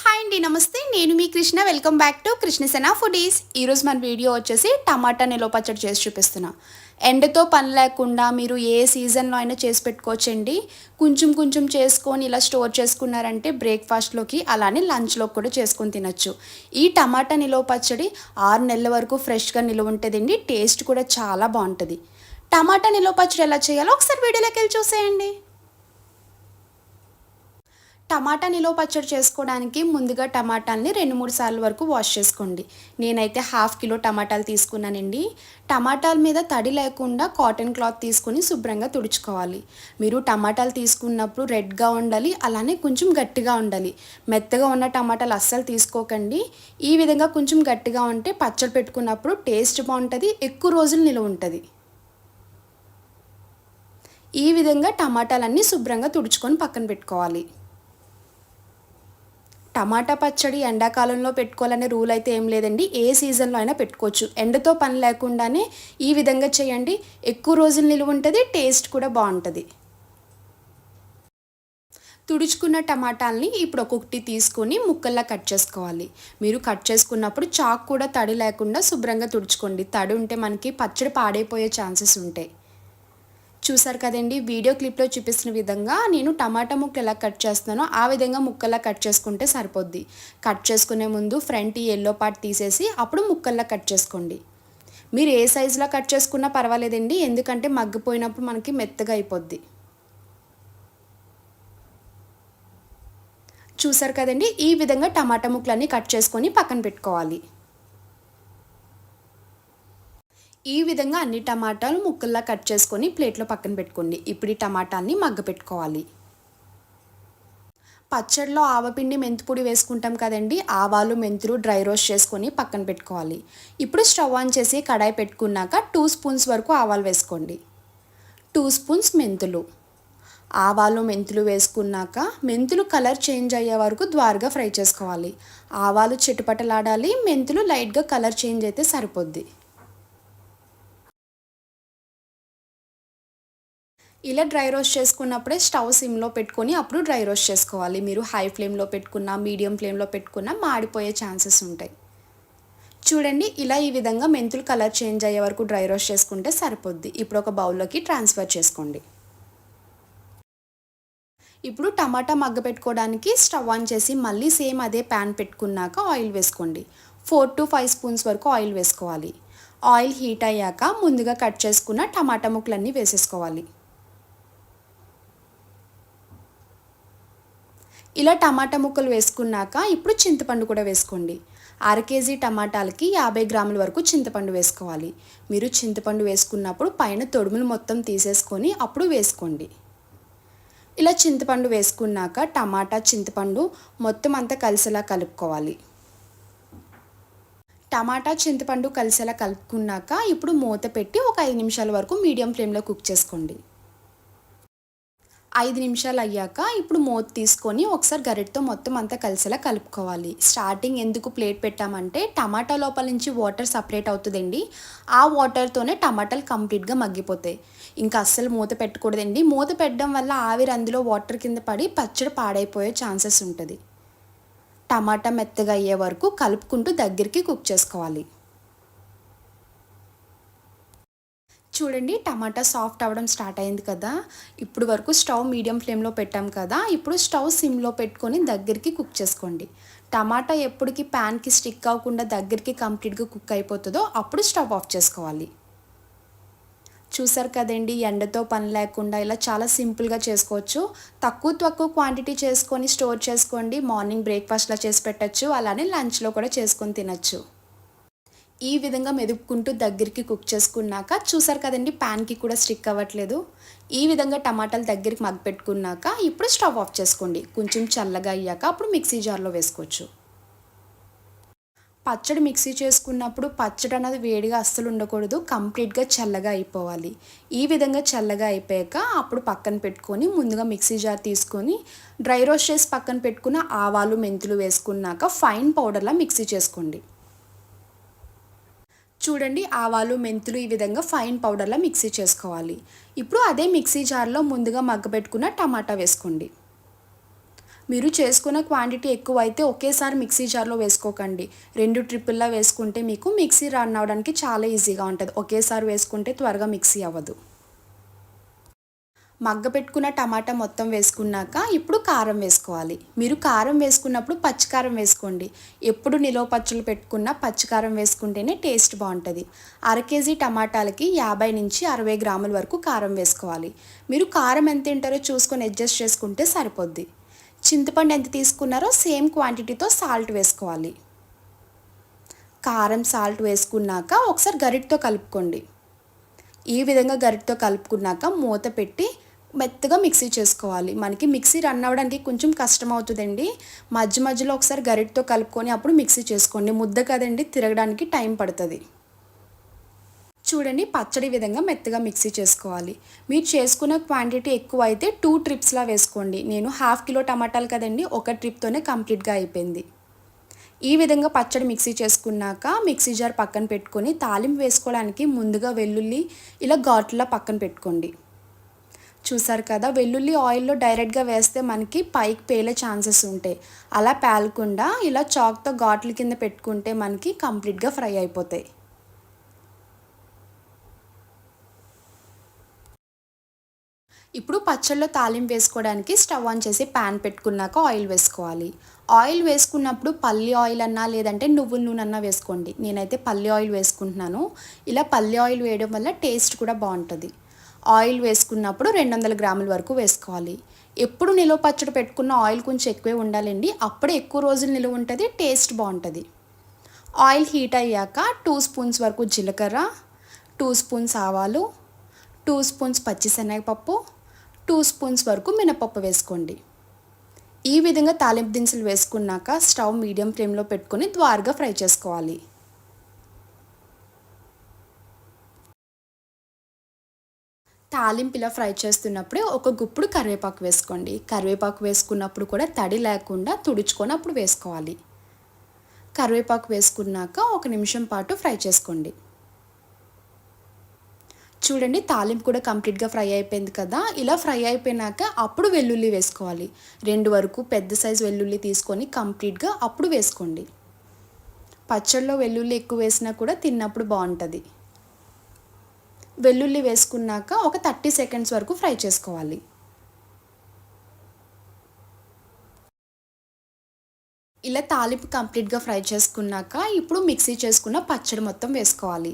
Hi అండి నమస్తే. నేను మీ Krishna. Welcome back to Krishnasena foodies ఈరోజు మన వీడియో వచ్చేసి టమాటా నిలో పచ్చడి చేసి చూపిస్తున్నా. ఎండతో పని లేకుండా మీరు ఏ సీజన్లో అయినా చేసి పెట్టుకోవచ్చండి. కొంచెం కొంచెం చేసుకొని ఇలా స్టోర్ చేసుకున్నారంటే బ్రేక్ఫాస్ట్లోకి అలానే లంచ్లోకి కూడా చేసుకొని తినచ్చు. ఈ టమాటా నిలువ పచ్చడి ఆరు నెలల వరకు ఫ్రెష్గా నిలువ ఉంటుందండి. టేస్ట్ కూడా చాలా బాగుంటుంది. టమాటా నిలువ పచ్చడి ఎలా చేయాలో ఒకసారి వీడియోలోకి వెళ్ళి చూసేయండి. టమాటా నిలువ పచ్చడి చేసుకోవడానికి ముందుగా టమాటాలని రెండు మూడు సార్లు వరకు వాష్ చేసుకోండి. నేనైతే హాఫ్ కిలో టమాటాలు తీసుకున్నానండి. టమాటాల మీద తడి లేకుండా కాటన్ క్లాత్ తీసుకొని శుభ్రంగా తుడుచుకోవాలి. మీరు టమాటాలు తీసుకున్నప్పుడు రెడ్గా ఉండాలి అలానే కొంచెం గట్టిగా ఉండాలి. మెత్తగా ఉన్న టమాటాలు అస్సలు తీసుకోకండి. ఈ విధంగా కొంచెం గట్టిగా ఉంటే పచ్చడి పెట్టుకున్నప్పుడు టేస్ట్ బాగుంటుంది ఎక్కువ రోజులు నిలువ ఉంటుంది. ఈ విధంగా టమాటాలన్నీ శుభ్రంగా తుడుచుకొని పక్కన పెట్టుకోవాలి. టమాటా పచ్చడి ఎండాకాలంలో పెట్టుకోవాలనే రూల్ అయితే ఏం లేదండి. ఏ సీజన్లో అయినా పెట్టుకోవచ్చు. ఎండతో పని లేకుండానే ఈ విధంగా చేయండి. ఎక్కువ రోజులు నిలువ ఉంటుంది టేస్ట్ కూడా బాగుంటుంది. తుడుచుకున్న టమాటాలని ఇప్పుడు ఒక్కొక్కటి తీసుకొని ముక్కల్లా కట్ చేసుకోవాలి. మీరు కట్ చేసుకున్నప్పుడు చాక్ కూడా తడి లేకుండా శుభ్రంగా తుడుచుకోండి. తడి ఉంటే మనకి పచ్చడి పాడైపోయే ఛాన్సెస్ ఉంటాయి. చూసారు కదండి. వీడియో క్లిప్లో చూపిస్తున్న విధంగా నేను టమాటా ముక్క ఎలా కట్ చేస్తున్నానో ఆ విధంగా ముక్కల్లా కట్ చేసుకుంటే సరిపోద్ది. కట్ చేసుకునే ముందు ఫ్రంట్ ఈ ఎల్లో పార్ట్ తీసేసి అప్పుడు ముక్కల్లా కట్ చేసుకోండి. మీరు ఏ సైజులో కట్ చేసుకున్నా పర్వాలేదండి. ఎందుకంటే మగ్గిపోయినప్పుడు మనకి మెత్తగా అయిపోద్ది. చూసారు కదండి. ఈ విధంగా టమాటా ముక్కలన్నీ కట్ చేసుకొని పక్కన పెట్టుకోవాలి. ఈ విధంగా అన్ని టమాటాలు ముక్కల్లా కట్ చేసుకొని ప్లేట్లో పక్కన పెట్టుకోండి. ఇప్పుడు ఈ టమాటాన్ని మగ్గ పెట్టుకోవాలి. పచ్చడిలో ఆవపిండి మెంతిపొడి వేసుకుంటాం కదండి. ఆవాలు మెంతులు డ్రై రోస్ట్ చేసుకొని పక్కన పెట్టుకోవాలి. ఇప్పుడు స్టవ్ ఆన్ చేసి కడాయి పెట్టుకున్నాక టూ స్పూన్స్ వరకు ఆవాలు వేసుకోండి. టూ స్పూన్స్ మెంతులు. ఆవాలు మెంతులు వేసుకున్నాక మెంతులు కలర్ చేంజ్ అయ్యే వరకు ద్వారగా ఫ్రై చేసుకోవాలి. ఆవాలు చిటుపటలాడాలి. మెంతులు లైట్గా కలర్ చేంజ్ అయితే సరిపోద్ది. ఇలా డ్రై రోస్ట్ చేసుకున్నప్పుడే స్టవ్ సిమ్లో పెట్టుకొని అప్పుడు డ్రై రోస్ట్ చేసుకోవాలి. మీరు హై ఫ్లేమ్లో పెట్టుకున్నా మీడియం ఫ్లేమ్లో పెట్టుకున్నా మాడిపోయే ఛాన్సెస్ ఉంటాయి. చూడండి ఇలా ఈ విధంగా మెంతులు కలర్ చేంజ్ అయ్యే వరకు డ్రై రోస్ట్ చేసుకుంటే సరిపోద్ది. ఇప్పుడు ఒక బౌల్లోకి ట్రాన్స్ఫర్ చేసుకోండి. ఇప్పుడు టమాటా మగ్గ పెట్టుకోవడానికి స్టవ్ ఆన్ చేసి మళ్ళీ సేమ్ అదే ప్యాన్ పెట్టుకున్నాక ఆయిల్ వేసుకోండి. ఫోర్ టు ఫైవ్ స్పూన్స్ వరకు ఆయిల్ వేసుకోవాలి. ఆయిల్ హీట్ అయ్యాక ముందుగా కట్ చేసుకున్న టమాటా ముక్కలన్నీ వేసేసుకోవాలి. ఇలా టమాటా ముక్కలు వేసుకున్నాక ఇప్పుడు చింతపండు కూడా వేసుకోండి. అర కేజీ టమాటాలకి యాభై గ్రాముల వరకు చింతపండు వేసుకోవాలి. మీరు చింతపండు వేసుకున్నప్పుడు పైన తొడుములు మొత్తం తీసేసుకొని అప్పుడు వేసుకోండి. ఇలా చింతపండు వేసుకున్నాక టమాటా చింతపండు మొత్తం అంతా కలిసేలా కలుపుకోవాలి. టమాటా చింతపండు కలిసేలా కలుపుకున్నాక ఇప్పుడు మూత పెట్టి ఒక ఐదు నిమిషాల వరకు మీడియం ఫ్లేమ్లో కుక్ చేసుకోండి. ఐదు నిమిషాలు అయ్యాక ఇప్పుడు మూత తీసుకొని ఒకసారి గరిటతో మొత్తం అంతా కలిసేలా కలుపుకోవాలి. స్టార్టింగ్ ఎందుకు ప్లేట్ పెట్టామంటే టమాటా లోపల నుంచి వాటర్ సపరేట్ అవుతుందండి. ఆ వాటర్తోనే టమాటాలు కంప్లీట్గా మగ్గిపోతాయి. ఇంకా అస్సలు మూత పెట్టకూడదండి. మూత పెట్టడం వల్ల ఆవిరి అందులో వాటర్ కింద పడి పచ్చడి పాడైపోయే ఛాన్సెస్ ఉంటుంది. టమాటా మెత్తగా అయ్యే వరకు కలుపుకుంటూ దగ్గరికి కుక్ చేసుకోవాలి. చూడండి టమాటా సాఫ్ట్ అవ్వడం స్టార్ట్ అయింది కదా. ఇప్పుడు వరకు స్టవ్ మీడియం ఫ్లేమ్లో పెట్టాం కదా. ఇప్పుడు స్టవ్ సిమ్లో పెట్టుకొని దగ్గరికి కుక్ చేసుకోండి. టమాటా ఎప్పటికి ప్యాన్కి స్టిక్ అవ్వకుండా దగ్గరికి కంప్లీట్గా కుక్ అయిపోతుందో అప్పుడు స్టవ్ ఆఫ్ చేసుకోవాలి. చూసారు కదండి ఎండతో పని లేకుండా ఇలా చాలా సింపుల్గా చేసుకోవచ్చు. తక్కువ తక్కువ క్వాంటిటీ చేసుకొని స్టోర్ చేసుకోండి. మార్నింగ్ బ్రేక్ఫాస్ట్లో చేసి పెట్టచ్చు. అలానే లంచ్లో కూడా చేసుకొని తినచ్చు. ఈ విధంగా మెదుపుకుంటూ దగ్గరికి కుక్ చేసుకున్నాక చూసారు కదండి ప్యాన్కి కూడా స్టిక్ అవ్వట్లేదు. ఈ విధంగా టమాటాలు దగ్గరికి మగ్గ పెట్టుకున్నాక ఇప్పుడు స్టవ్ ఆఫ్ చేసుకోండి. కొంచెం చల్లగా అయ్యాక అప్పుడు మిక్సీ జార్లో వేసుకోవచ్చు. పచ్చడి మిక్సీ చేసుకున్నప్పుడు పచ్చడి అనేది వేడిగా అస్సలు ఉండకూడదు కంప్లీట్గా చల్లగా అయిపోవాలి. ఈ విధంగా చల్లగా అయిపోయాక అప్పుడు పక్కన పెట్టుకొని ముందుగా మిక్సీ జార్ తీసుకొని డ్రై రోస్ట్ చేసి పక్కన పెట్టుకున్న ఆవాలు మెంతులు వేసుకున్నాక ఫైన్ పౌడర్లా మిక్సీ చేసుకోండి. చూడండి ఆవాలు మెంతులు ఈ విధంగా ఫైన్ పౌడర్లా మిక్సీ చేసుకోవాలి. ఇప్పుడు అదే మిక్సీ జార్లో ముందుగా మగ్గబెట్టుకున్న టమాటా వేసుకోండి. మీరు చేసుకున్న క్వాంటిటీ ఎక్కువ అయితే ఒకేసారి మిక్సీ జార్లో వేసుకోకండి. రెండు ట్రిప్పుల్లా వేసుకుంటే మీకు మిక్సీ రన్ అవ్వడానికి చాలా ఈజీగా ఉంటుంది. ఒకేసారి వేసుకుంటే త్వరగా మిక్సీ అవ్వదు. మగ్గ పెట్టుకున్న టమాటా మొత్తం వేసుకున్నాక ఇప్పుడు కారం వేసుకోవాలి. మీరు కారం వేసుకున్నప్పుడు పచ్చికారం వేసుకోండి. ఎప్పుడు నిలవ పచ్చళ్ళు పెట్టుకున్న పచ్చికారం వేసుకుంటేనే టేస్ట్ బాగుంటుంది. అర కేజీ టమాటాలకి యాభై నుంచి అరవై గ్రాముల వరకు కారం వేసుకోవాలి. మీరు కారం ఎంత తింటారో చూసుకొని అడ్జస్ట్ చేసుకుంటే సరిపోద్ది. చింతపండు ఎంత తీసుకున్నారో సేమ్ క్వాంటిటీతో సాల్ట్ వేసుకోవాలి. కారం సాల్ట్ వేసుకున్నాక ఒకసారి గరిటతో కలుపుకోండి. ఈ విధంగా గరిటతో కలుపుకున్నాక మూత పెట్టి మెత్తగా మిక్సీ చేసుకోవాలి. మనకి మిక్సీ రన్ అవ్వడానికి కొంచెం కష్టం అవుతుందండి మధ్య మధ్యలో ఒకసారి గరిటతో కలుపుకొని అప్పుడు మిక్సీ చేసుకోండి. ముద్ద కదండి తిరగడానికి టైం పడుతుంది. చూడండి పచ్చడి విధంగా మెత్తగా మిక్సీ చేసుకోవాలి. మీరు చేసుకున్న క్వాంటిటీ ఎక్కువ అయితే టూ ట్రిప్స్లా వేసుకోండి. నేను హాఫ్ కిలో టమాటాలు కదండి ఒక ట్రిప్తోనే కంప్లీట్గా అయిపోయింది. ఈ విధంగా పచ్చడి మిక్సీ చేసుకున్నాక మిక్సీ జార్ పక్కన పెట్టుకొని తాలింపు వేసుకోవడానికి ముందుగా వెల్లుల్లి ఇలా ఘాట్లా పక్కన పెట్టుకోండి. చూసారు కదా వెల్లుల్లి ఆయిల్లో డైరెక్ట్గా వేస్తే మనకి పైకి పేలే ఛాన్సెస్ ఉంటాయి. అలా పేలకుండా ఇలా చాక్తో ఘాట్ల కింద పెట్టుకుంటే మనకి కంప్లీట్గా ఫ్రై అయిపోతాయి. ఇప్పుడు పచ్చళ్ళలో తాలింపు వేసుకోవడానికి స్టవ్ ఆన్ చేసి ప్యాన్ పెట్టుకున్నాక ఆయిల్ వేసుకోవాలి. ఆయిల్ వేసుకున్నప్పుడు పల్లి ఆయిల్ అన్నా లేదంటే నువ్వుల నూనె అన్నా వేసుకోండి. నేనైతే పల్లి ఆయిల్ వేసుకుంటున్నాను. ఇలా పల్లి ఆయిల్ వేయడం వల్ల టేస్ట్ కూడా బాగుంటుంది. ఆయిల్ వేసుకున్నప్పుడు రెండు వందల గ్రాముల వరకు వేసుకోవాలి. ఎప్పుడు నిలువ పచ్చడి పెట్టుకున్న ఆయిల్ కొంచెం ఎక్కువే ఉండాలండి. అప్పుడే ఎక్కువ రోజులు నిలువ ఉంటుంది టేస్ట్ బాగుంటుంది. ఆయిల్ హీట్ అయ్యాక టూ స్పూన్స్ వరకు జీలకర్ర టూ స్పూన్స్ ఆవాలు టూ స్పూన్స్ పచ్చిశనగపప్పు టూ స్పూన్స్ వరకు మినపప్పు వేసుకోండి. ఈ విధంగా తాలింపు దినుసులు వేసుకున్నాక స్టవ్ మీడియం ఫ్లేమ్లో పెట్టుకొని ద్వారగా ఫ్రై చేసుకోవాలి. తాలింపు ఇలా ఫ్రై చేస్తున్నప్పుడే ఒక గుప్పుడు కరివేపాకు వేసుకోండి. కరివేపాకు వేసుకున్నప్పుడు కూడా తడి లేకుండా తుడుచుకొని అప్పుడు వేసుకోవాలి. కరివేపాకు వేసుకున్నాక ఒక నిమిషం పాటు ఫ్రై చేసుకోండి. చూడండి తాలింపు కూడా కంప్లీట్గా ఫ్రై అయిపోయింది కదా. ఇలా ఫ్రై అయిపోయినాక అప్పుడు వెల్లుల్లి వేసుకోవాలి. రెండు వరకు పెద్ద సైజు వెల్లుల్లి తీసుకొని కంప్లీట్గా అప్పుడు వేసుకోండి. పచ్చళ్ళలో వెల్లుల్లి ఎక్కువ వేసినా కూడా తిన్నప్పుడు బాగుంటుంది. వెల్లుల్లి వేసుకున్నాక ఒక థర్టీ సెకండ్స్ వరకు ఫ్రై చేసుకోవాలి. ఇలా తాలింపు కంప్లీట్గా ఫ్రై చేసుకున్నాక ఇప్పుడు మిక్సీ చేసుకున్న పచ్చడి మొత్తం వేసుకోవాలి.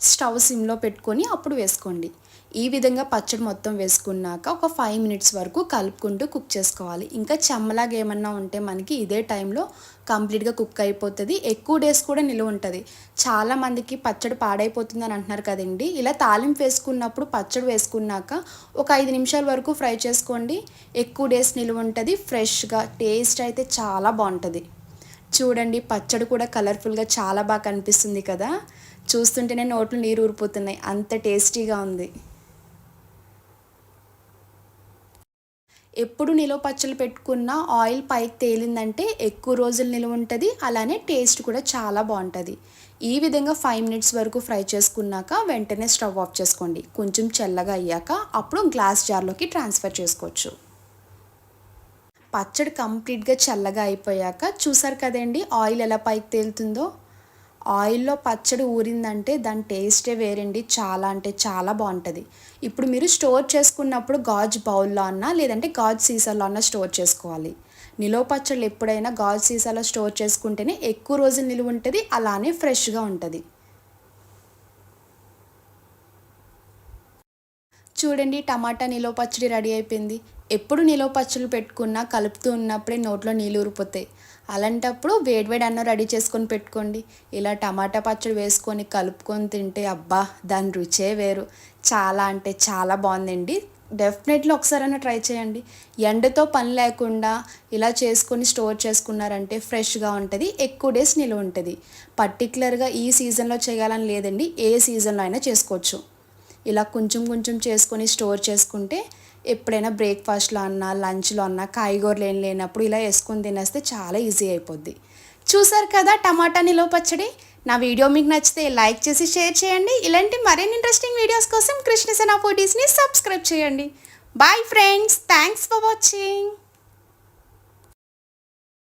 స్టవ్ సిమ్లో పెట్టుకొని అప్పుడు వేసుకోండి. ఈ విధంగా పచ్చడి మొత్తం వేసుకున్నాక ఒక ఫైవ్ మినిట్స్ వరకు కలుపుకుంటూ కుక్ చేసుకోవాలి. ఇంకా చెమ్మలాగా ఏమన్నా ఉంటే మనకి ఇదే టైంలో కంప్లీట్గా కుక్ అయిపోతుంది. ఎక్కువ డేస్ కూడా నిలువ ఉంటుంది. చాలామందికి పచ్చడి పాడైపోతుంది అని అంటున్నారు కదండి. ఇలా తాలింపు వేసుకున్నప్పుడు పచ్చడి వేసుకున్నాక ఒక ఐదు నిమిషాల వరకు ఫ్రై చేసుకోండి. ఎక్కువ డేస్ నిలువ ఉంటుంది. ఫ్రెష్గా టేస్ట్ అయితే చాలా బాగుంటుంది. చూడండి పచ్చడి కూడా కలర్ఫుల్గా చాలా బాగా కనిపిస్తుంది కదా. చూస్తుంటేనే నోట్లు నీరు ఊరిపోతున్నాయి. అంత టేస్టీగా ఉంది. ఎప్పుడు నిలువ పచ్చలు పెట్టుకున్న ఆయిల్ పైకి తేలిందంటే ఎక్కువ రోజులు నిలువ ఉంటుంది. అలానే టేస్ట్ కూడా చాలా బాగుంటుంది. ఈ విధంగా ఫైవ్ మినిట్స్ వరకు ఫ్రై చేసుకున్నాక వెంటనే స్టవ్ ఆఫ్ చేసుకోండి. కొంచెం చల్లగా అయ్యాక అప్పుడు గ్లాస్ జార్లోకి ట్రాన్స్ఫర్ చేసుకోవచ్చు. పచ్చడి కంప్లీట్గా చల్లగా అయిపోయాక చూసారు కదండి ఆయిల్ ఎలా పైకి తేలుతుందో? ఆయిల్లో పచ్చడి ఊరిందంటే దాని టేస్టే వేరండి. చాలా అంటే చాలా బాగుంటుంది. ఇప్పుడు మీరు స్టోర్ చేసుకున్నప్పుడు గాజు బౌల్లో అన్నా లేదంటే గాజు సీసాలో అన్నా స్టోర్ చేసుకోవాలి. నిలువ పచ్చళ్ళు ఎప్పుడైనా గాజు సీసాలో స్టోర్ చేసుకుంటేనే ఎక్కువ రోజులు నిలువ ఉంటుంది అలానే ఫ్రెష్గా ఉంటుంది. చూడండి టమాటా నిలువ పచ్చడి రెడీ అయిపోయింది. ఎప్పుడు నిలువ పచ్చళ్ళు పెట్టుకున్నా కలుపుతూ ఉన్నప్పుడే నోట్లో నీళ్ళు ఊరిపోతాయి. అలాంటప్పుడు వేడివేడి అన్నం రెడీ చేసుకొని పెట్టుకోండి. ఇలా టమాటా పచ్చడి వేసుకొని కలుపుకొని తింటే అబ్బా దాని రుచే వేరు. చాలా అంటే చాలా బాగుందండి. డెఫినెట్లీ ఒకసారైనా ట్రై చేయండి. ఎండతో పని లేకుండా ఇలా చేసుకొని స్టోర్ చేసుకున్నారంటే ఫ్రెష్గా ఉంటుంది ఎక్కువ డేస్ నిలువ ఉంటుంది. పర్టికులర్గా ఈ సీజన్లో చేయాలని లేదండి ఏ సీజన్లో అయినా చేసుకోవచ్చు. ఇలా కొంచెం కొంచెం చేసుకొని స్టోర్ చేసుకుంటే ఎప్పుడైనా బ్రేక్ఫాస్ట్లో అన్నా లంచ్లో అన్నా కాయగూరలు ఏం లేనప్పుడు ఇలా వేసుకొని తినేస్తే చాలా ఈజీ అయిపోద్ది. చూసారు కదా టమాటా నిలో పచ్చడి? నా వీడియో మీకు నచ్చితే లైక్ చేసి షేర్ చేయండి. ఇలాంటి మరిన్ని ఇంట్రెస్టింగ్ వీడియోస్ కోసం కృష్ణ సెనా ఫోటీస్ని సబ్స్క్రైబ్ చేయండి. Bye friends thanks for watching